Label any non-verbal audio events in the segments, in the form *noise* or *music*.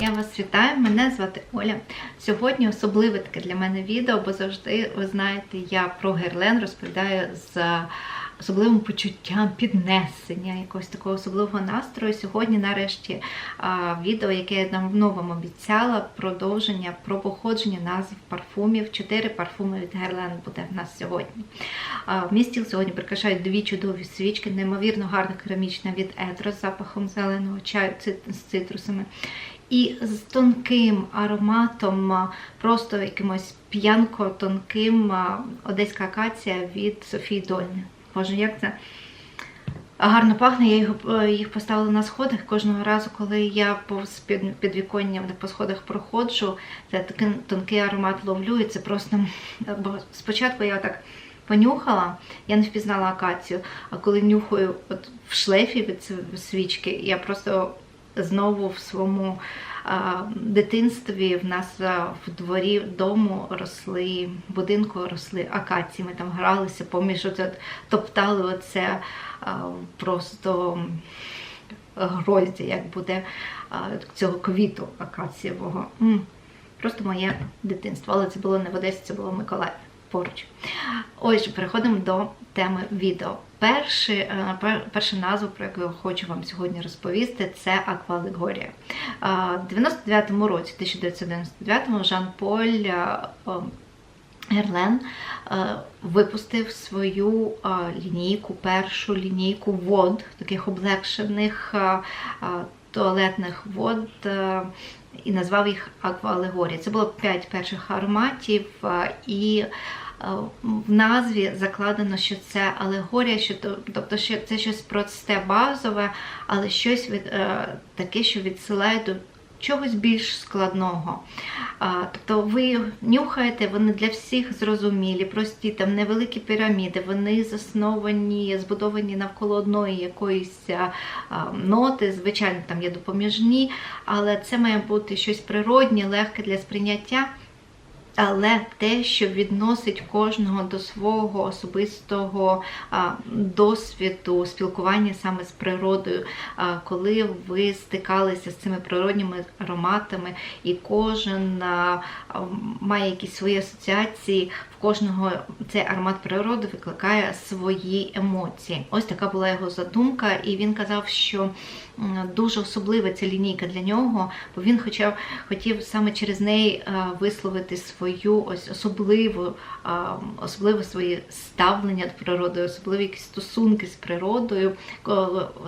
Я вас вітаю, мене звати Оля. Сьогодні особливе таке для мене відео, бо завжди, ви знаєте, я про Герлен розповідаю з особливим почуттям піднесення, якогось такого особливого настрою. Сьогодні, нарешті, відео, яке я давно вам обіцяла, продовження про походження назв парфумів. Чотири парфуми від Герлен буде в нас сьогодні. В мій стіл сьогодні прикрашають дві чудові свічки, неймовірно гарна керамічна від Едро з запахом зеленого чаю з цитрусами. І з тонким ароматом, просто якимось п'янко тонким одеська акація від Софії Дольни. Боже, як це гарно пахне. Я його, е, їх поставила на сходах. Кожного разу, коли я повз під, підвіконням по сходах проходжу, це такий тонкий аромат ловлю, і це просто. Бо спочатку я так понюхала, я не впізнала акацію, а коли нюхаю от в шлейфі від свічки, я просто знову в своєму дитинстві в нас в дворі дому росли, в будинку росли акації. Ми там гралися, поміж оце топтали оце просто гроздя, як буде цього квіту акацієвого. Просто моє дитинство. Але це було не в Одесі, це було в Миколаєві поруч. Отже, переходимо до теми відео. Перший, е, перша назва, про яку я хочу вам сьогодні розповісти, це Аквалегорія. В 99-му році, 1999-му, Жан-Поль е, Герлен е, випустив свою е, лінійку, першу лінійку вод, таких облегшених е, е, туалетних вод. е, І назвав їх Аквалегорія. Це було п'ять перших ароматів, е, і е, в назві закладено, що це алегорія, що тобто, що це щось просте базове, але щось від таке, що відсилає до чогось більш складного. Тобто ви нюхаєте, вони для всіх зрозумілі, прості, там невеликі піраміди, вони засновані, збудовані навколо одної якоїсь ноти. Звичайно, там є допоміжні, але це має бути щось природнє, легке для сприйняття. Але те, що відносить кожного до свого особистого досвіду спілкування саме з природою, коли ви стикалися з цими природніми ароматами, і кожен має якісь свої асоціації, в кожного цей аромат природи викликає свої емоції. Ось така була його задумка, і він казав, що дуже особлива ця лінійка для нього, бо він хоча хотів саме через неї висловити свою ось особливу, особливе своє ставлення до природи, особливі якісь стосунки з природою,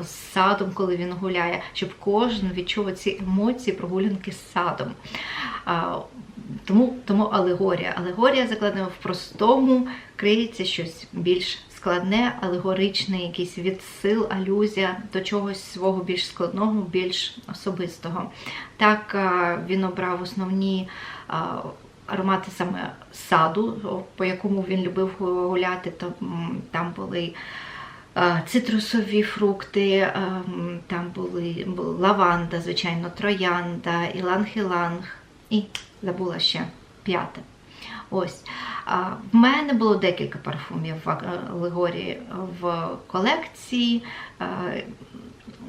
з садом, коли він гуляє, щоб кожен відчув ці емоції прогулянки з садом. Тому, тому алегорія. Алегорія закладена в простому, криється щось більш складне, алегоричне, якийсь відсил, алюзія до чогось свого більш складного, більш особистого. Так він обрав основні аромати саме саду, по якому він любив гуляти. Там, були е, цитрусові фрукти, е, там були, лаванда, звичайно, троянда, іланг-іланг і забула ще п'яте. Ось. В мене було декілька парфумів в алегорії в колекції.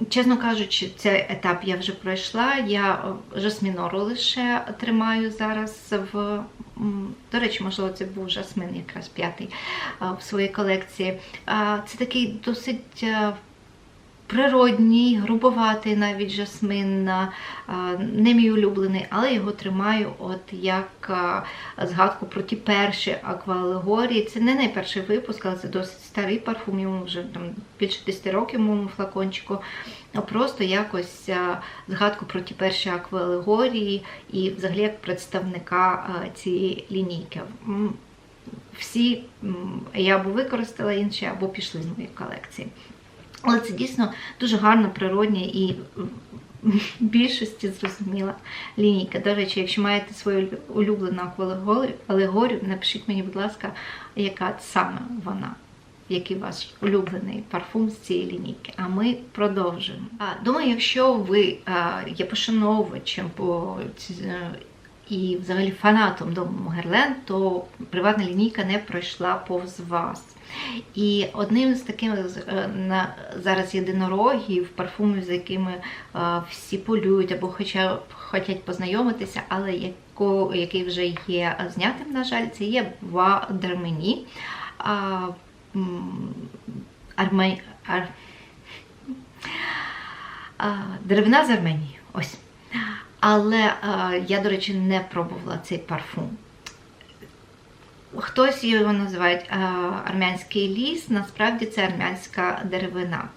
Чесно кажучи, цей етап я вже пройшла. Я е, жасмінору лише тримаю зараз в. До речі, можливо, це був жасмин, якраз п'ятий е, в своїй колекції. Це такий досить е, природній, грубоватий навіть жасмин, не мій улюблений, але його тримаю от як згадку про ті перші аквалегорії. Це не найперший випуск, але це досить старий парфум, йому вже там більше 10 років моєму флакончику. Просто якось згадку про ті перші аквалегорії і взагалі як представника цієї лінійки. Всі я або використала інші, або пішли з моєї колекції. Але це дійсно дуже гарна, природня і більшості зрозуміла лінійка. До речі, якщо маєте свою улюблену алегорію, напишіть мені, будь ласка, яка саме вона. Який ваш улюблений парфум з цієї лінійки? А ми продовжуємо. Думаю, якщо ви є пошановувачем по е, і взагалі фанатом дому Герлен, то приватна лінійка не пройшла повз вас. І одним з таких е, зараз єдинорогів, парфумів, з якими е, всі полюють або хоча хочуть познайомитися, але який вже є знятим, на жаль, це є Ва Дермені. Арме... Ар... Деревина з Арменії. Ось. Але я, до речі, не пробувала цей парфум. Хтось його називає армянський ліс, насправді це армянська деревина.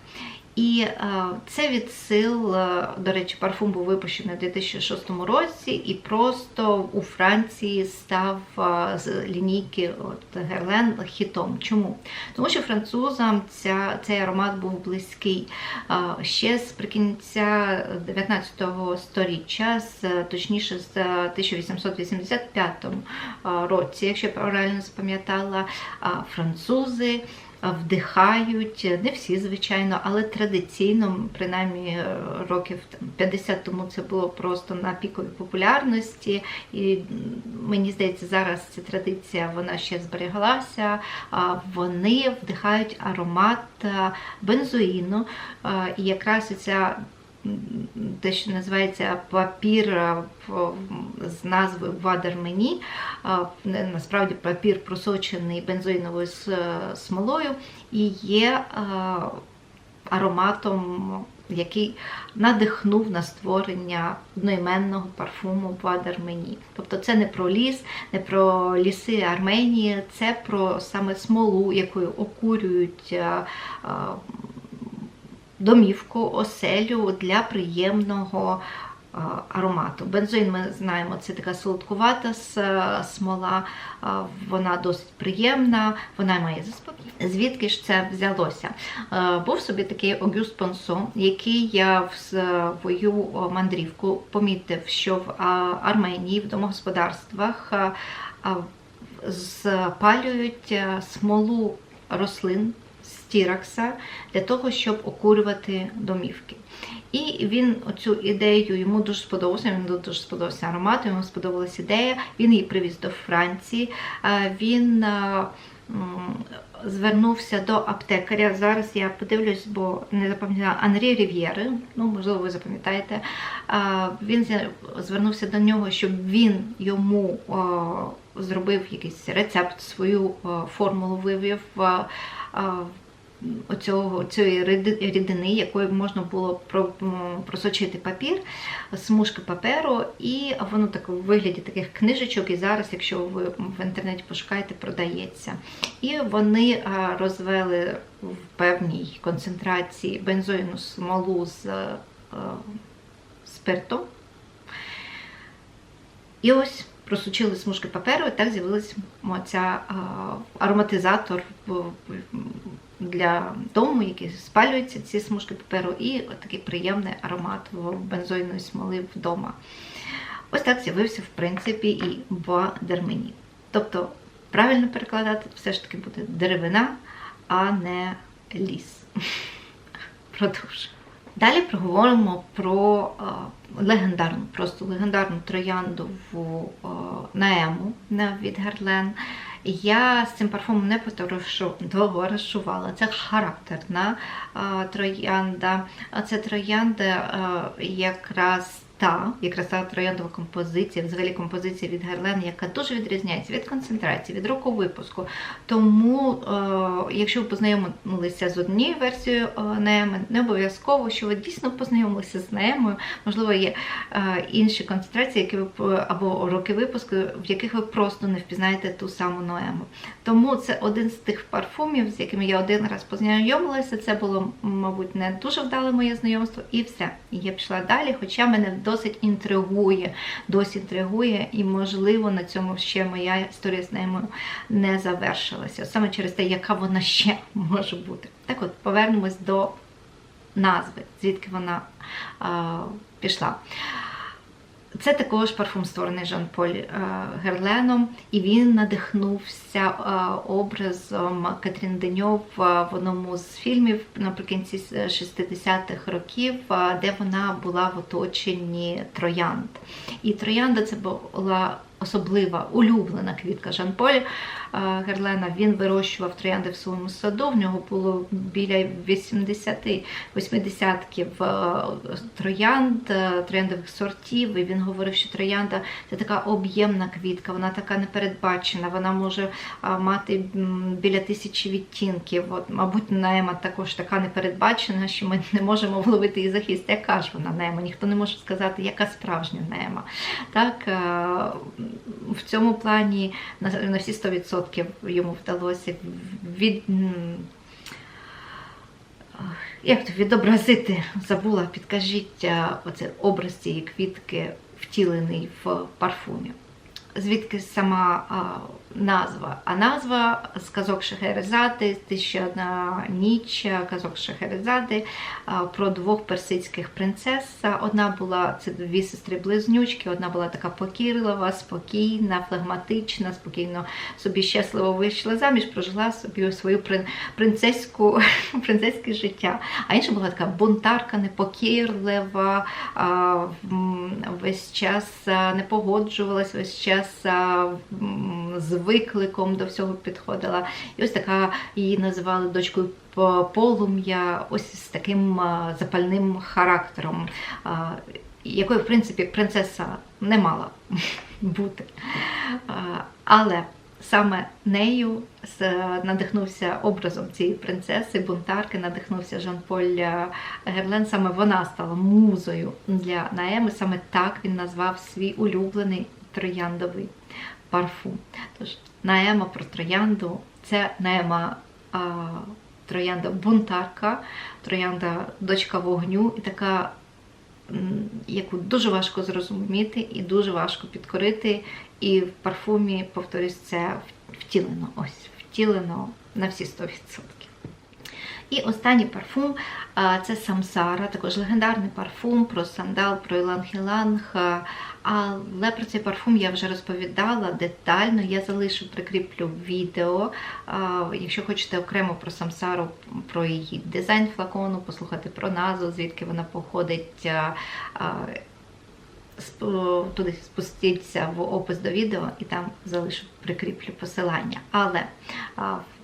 І е, це від сил, е, до речі, парфум був випущений у 2006 році, і просто у Франції став е, з лінійки от, Герлен хітом. Чому? Тому що французам ця, цей аромат був близький ще з прикінця 19 століття, з, точніше з 1885 році, якщо я правильно запам'ятала, французи вдихають, не всі, звичайно, але традиційно, принаймні років 50 тому це було просто на піковій популярності. І мені здається, зараз ця традиція вона ще збереглася. Вони вдихають аромат бензоїну. І якраз ця те, що називається папір з назвою Вадермені. Насправді папір просочений бензоїновою смолою і є ароматом, який надихнув на створення одноіменного парфуму Вадермені. Тобто це не про ліс, не про ліси Арменії, це про саме смолу, якою окурюють домівку, оселю для приємного аромату. Бензоїн, ми знаємо, це така солодкувата смола, вона досить приємна, вона має заспокій. Звідки ж це взялося? Був собі такий Огюст Понсо, який я в свою мандрівку помітив, що в Арменії в домогосподарствах спалюють смолу рослин стіракса для того, щоб окурювати домівки. І він оцю ідею йому дуже сподобався. Він дуже сподобався аромат, йому сподобалася ідея. Він її привіз до Франції. Він звернувся до аптекаря. Зараз я подивлюсь, бо не запам'ятала Анрі Рів'єри, ну, можливо, ви запам'ятаєте. Він звернувся до нього, щоб він йому зробив якийсь рецепт, свою формулу вивів оцього, цієї рідини, якою можна було просочити папір, смужки паперу, і воно так у вигляді таких книжечок, і зараз, якщо ви в інтернеті пошукаєте, продається. І вони розвели в певній концентрації бензоїну смолу з спиртом. І ось просучили смужки паперу, і так з'явилася ця ароматизатор для дому, які спалюються ці смужки паперу, і такий приємний аромат бензойної смоли вдома. Ось так з'явився, в принципі, і бадермені. Тобто, правильно перекладати, все ж таки буде деревина, а не ліс. *laughs* Продовжуємо. Далі проговоримо про легендарну, просто легендарну троянду в Наему від Герлен. Я з цим парфумом не подорожувала. Це характерна троянда. Це троянда якраз та якраз трояндова композиція, взагалі композиція від Герлен, яка дуже відрізняється від концентрації, від року випуску. Тому, е, якщо ви познайомилися з однією версією е, Нееми, не обов'язково, що ви дійсно познайомилися з Неемою, можливо, є е, інші концентрації, які ви або роки випуску, в яких ви просто не впізнаєте ту саму Ноему. Тому це один з тих парфумів, з якими я один раз познайомилася. Це було, мабуть, не дуже вдале моє знайомство, і все. І я пішла далі, хоча мене досить інтригує, досі інтригує, і, можливо, на цьому ще моя історія з нею не завершилася. Саме через те, яка вона ще *laughs* може бути. Так от, повернемось до назви, звідки вона а, пішла. Це також парфум створений Жан-Поль е, Герленом, і він надихнувся е, образом Катрін Деньов е, в одному з фільмів наприкінці 60-х років, де вона була в оточенні троянд. І троянда це була особлива улюблена квітка Жан-Поль е, Герлена. Він вирощував троянди в своєму саду. В нього було біля 80 80 троянд, е, трояндових сортів. І він говорив, що троянда це така об'ємна квітка, вона така непередбачена, вона може мати біля тисячі відтінків. От, мабуть, Нема також така непередбачена, що ми не можемо вловити її захист. Яка ж вона нема? Ніхто не може сказати, яка справжня нема. Так, е, в цьому плані на, всі 100% йому вдалося від. як то відобразити, забула, підкажіть оце образ цієї квітки втілений в парфумі. Звідки сама а, назва? А назва з казок Шахерезади, «Тисяча одна ніч, казок Шахерезади про двох персидських принцес. Одна була це дві сестри-близнючки, одна була така покірлива, спокійна, флегматична, спокійно собі щасливо вийшла заміж, прожила собі свою прин- принцеську, *laughs* принцеське життя. А інша була така бунтарка, непокірлива, а, весь час не погоджувалась, весь час а, з викликом до всього підходила. І ось така її називали дочкою полум'я, ось з таким запальним характером, а, якою, в принципі, принцеса не мала *laughs* бути. Але саме нею надихнувся образом цієї принцеси, бунтарки, надихнувся Жан-Поль е, Герлен. Саме вона стала музою для Наеми. Саме так він назвав свій улюблений трояндовий парфум. Тож Наема про троянду це Наема а, троянда бунтарка, троянда дочка вогню і така яку дуже важко зрозуміти і дуже важко підкорити. І в парфумі, повторюсь, це втілено. Ось, втілено на всі 100%. І останній парфум це Самсара, також легендарний парфум про сандал, про іланг-іланг. Але про цей парфум я вже розповідала детально. Я залишу, прикріплю відео. Якщо хочете окремо про Самсару, про її дизайн флакону, послухати про назву, звідки вона походить. туди спустіться в опис до відео і там залишу прикріплю посилання. Але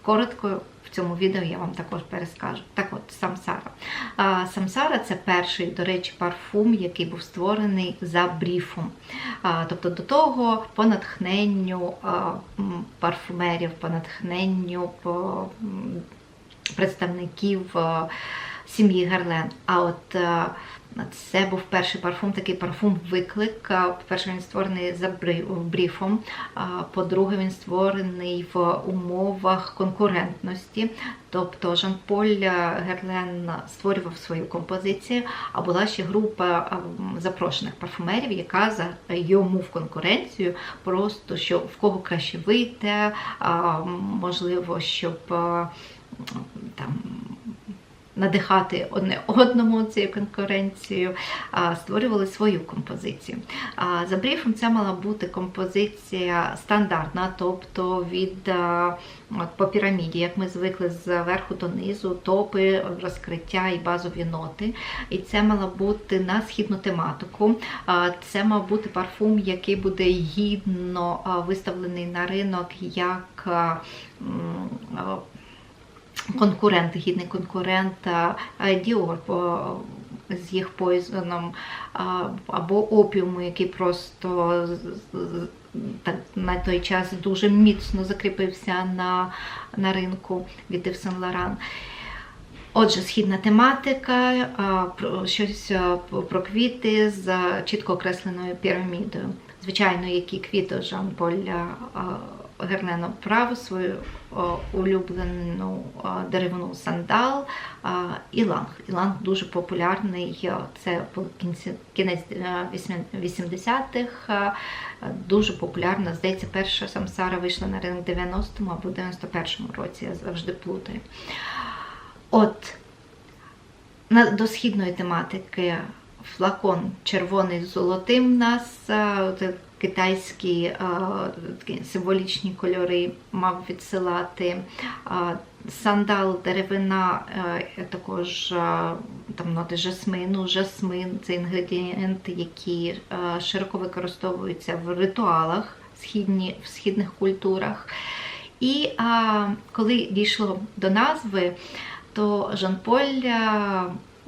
коротко в цьому відео я вам також перескажу. Так от, Самсара. А, Самсара це перший, до речі, парфум, який був створений за бріфом. А, Тобто до того по натхненню а, парфумерів, по натхненню по представників а, сім'ї Герлен. А от а, це був перший парфум, такий парфум-виклик. По-перше, він створений за брі- бріфом. По-друге, він створений в умовах конкурентності. Тобто Жан-Поль Герлен створював свою композицію, а була ще група запрошених парфумерів, яка за йому в конкуренцію, просто що в кого краще вийти, можливо, щоб там надихати одне одному цією конкуренцією, створювали свою композицію. За бріфом це мала бути композиція стандартна, тобто від по піраміді, як ми звикли з верху до низу, топи, розкриття і базові ноти. І це мала бути на східну тематику. Це мав бути парфум, який буде гідно виставлений на ринок як конкурент, гідний конкурент а, Dior з їх поїзоном або опіуму, який просто на той час дуже міцно закріпився на, на ринку від Yves Saint. Отже, східна тематика, щось про квіти з чітко окресленою пірамідою. Звичайно, які квіти Жан-Поль а, Герлен обрав свою улюблену а, деревину сандал іланг. Іланг дуже популярний. Це кінець а, вісьмін- 80-х. а, Дуже популярна. Здається, перша самсара вийшла на ринок 90-му або 91-му році. Я завжди плутаю. От до східної тематики флакон червоний з золотим у нас. Китайські е, символічні кольори мав відсилати. Е, Сандал, деревина, е, також там ноти жасмину. Жасмин це інгредієнти, які широко використовуються в ритуалах східні, в східних культурах. І а, коли дійшло до назви, то Жан-Поль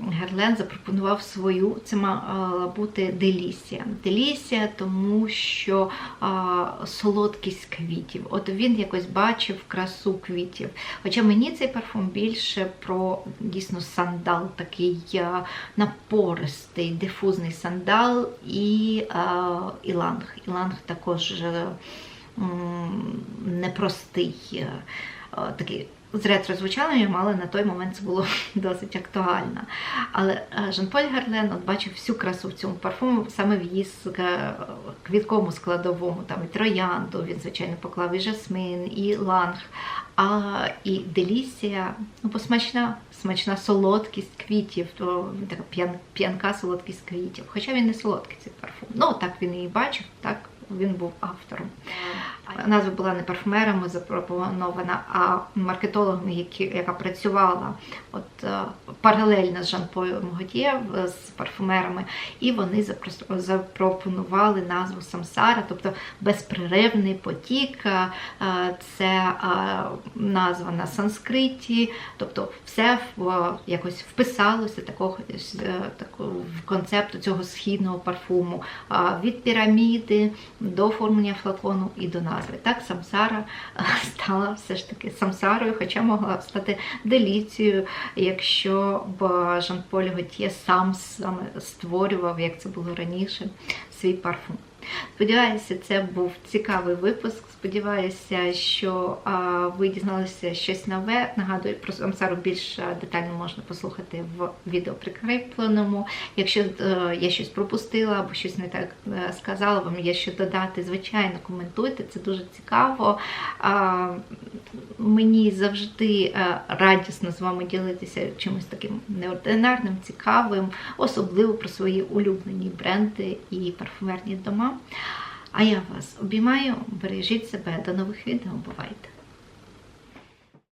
Герлен запропонував свою, це мала бути делісія. Делісія, тому що а, солодкість квітів. От він якось бачив красу квітів. Хоча мені цей парфум більше про дійсно сандал, такий а, напористий, дифузний сандал і а, іланг. Іланг також. е, м, непростий, е, е, такий з ретро-звучанням, але на той момент це було *laughs* досить актуально. Але е, Жан-Поль Герлен от бачив всю красу в цьому парфуму, саме в її е, квітковому складовому, там і троянду, він, звичайно, поклав і жасмин, і ланг. А і делісія, ну, бо смачна, смачна солодкість квітів, то така п'ян, п'янка солодкість квітів. Хоча він не солодкий цей парфум. Ну, так він її бачив, так він був автором. Назва була не парфумерами запропонована, а маркетологами, які, яка працювала от, е, паралельно з Жан-Полем Готє е, з парфумерами, і вони запро- запропонували назву Самсара, тобто безперервний потік. е, Це е, назва на санскриті, тобто все в, якось вписалося такого, такого в концепт цього східного парфуму від піраміди до оформлення флакону і до назви. Так самсара е, *laughs* стала все ж таки самсарою, хоча могла б стати деліцією, якщо б Жан-Поль Готьє сам саме створював, як це було раніше, свій парфум. Сподіваюся, це був цікавий випуск. Сподіваюся, що а, ви дізналися щось нове. Нагадую, про самсару більш детально можна послухати в відео прикріпленому. Якщо е, я щось пропустила або щось не так е, сказала, вам є що додати, звичайно, коментуйте, це дуже цікаво. А, мені завжди е, радісно з вами ділитися чимось таким неординарним, цікавим, особливо про свої улюблені бренди і парфумерні дома. А я вас обіймаю, бережіть себе, до нових відео, бувайте!